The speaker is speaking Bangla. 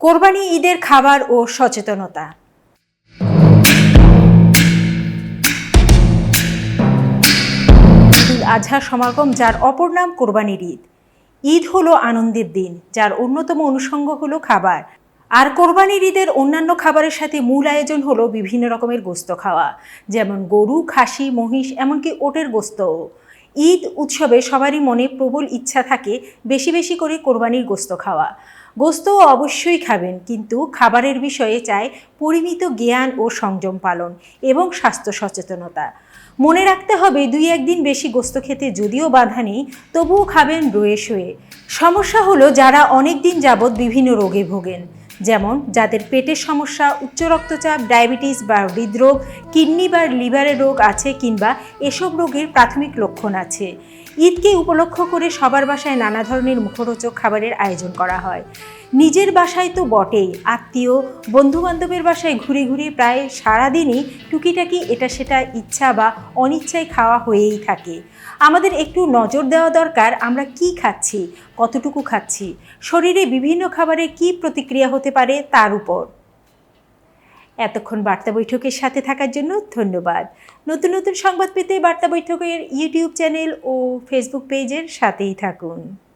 কোরবানি, ঈদের খাবার ও সচেতনতা। আজহা সমাগম, যার অপর নাম কোরবানির ঈদ। ঈদ হলো আনন্দের দিন, যার অন্যতম অনুষঙ্গ হলো খাবার। আর কোরবানির ঈদের অন্যান্য খাবারের সাথে মূল আয়োজন হলো বিভিন্ন রকমের গোস্ত খাওয়া, যেমন গরু, খাসি, মহিষ, এমনকি ওটের গোস্তও। ঈদ উৎসবে সবারই মনে প্রবল ইচ্ছা থাকে বেশি বেশি করে কোরবানির গোস্ত খাওয়া। গোস্ত অবশ্যই খাবেন, কিন্তু খাবারের বিষয়ে চাই পরিমিত জ্ঞান ও সংযম পালন এবং স্বাস্থ্য সচেতনতা। মনে রাখতে হবে, দুই একদিন বেশি গোস্ত খেতে যদিও বাধা নেই, তবুও খাবেন রয়ে শুয়ে। সমস্যা হলো যারা অনেক দিন যাবৎ বিভিন্ন রোগে ভোগেন। যেমন, যাদের পেটের সমস্যা, উচ্চ রক্তচাপ, ডায়াবেটিস বা হৃদরোগ, কিডনি বা লিভারের রোগ আছে কিংবা এসব রোগের প্রাথমিক লক্ষণ আছে। ঈদকে উপলক্ষ করে সবার বাসায় নানা ধরনের মুখরোচক খাবারের আয়োজন করা হয়। নিজের বাসায় তো বটেই। আত্মীয়, বন্ধুবান্ধবের বাসায় ঘুরে ঘুরে প্রায় সারাদিনই টুকিটাকি এটা সেটা ইচ্ছা বা অনিচ্ছায় খাওয়া হয়েই থাকে। আমাদের একটু নজর দেওয়া দরকার আমরা কি খাচ্ছি, কতটুকু খাচ্ছি, শরীরে বিভিন্ন খাবারের কি প্রতিক্রিয়া হতে পারে তার উপর। এতক্ষণ বার্তা বৈঠকের সাথে থাকার জন্য ধন্যবাদ। নতুন নতুন সংবাদ পেতে বার্তা বৈঠকের ইউটিউব চ্যানেল ও ফেসবুক পেজের সাথেই থাকুন।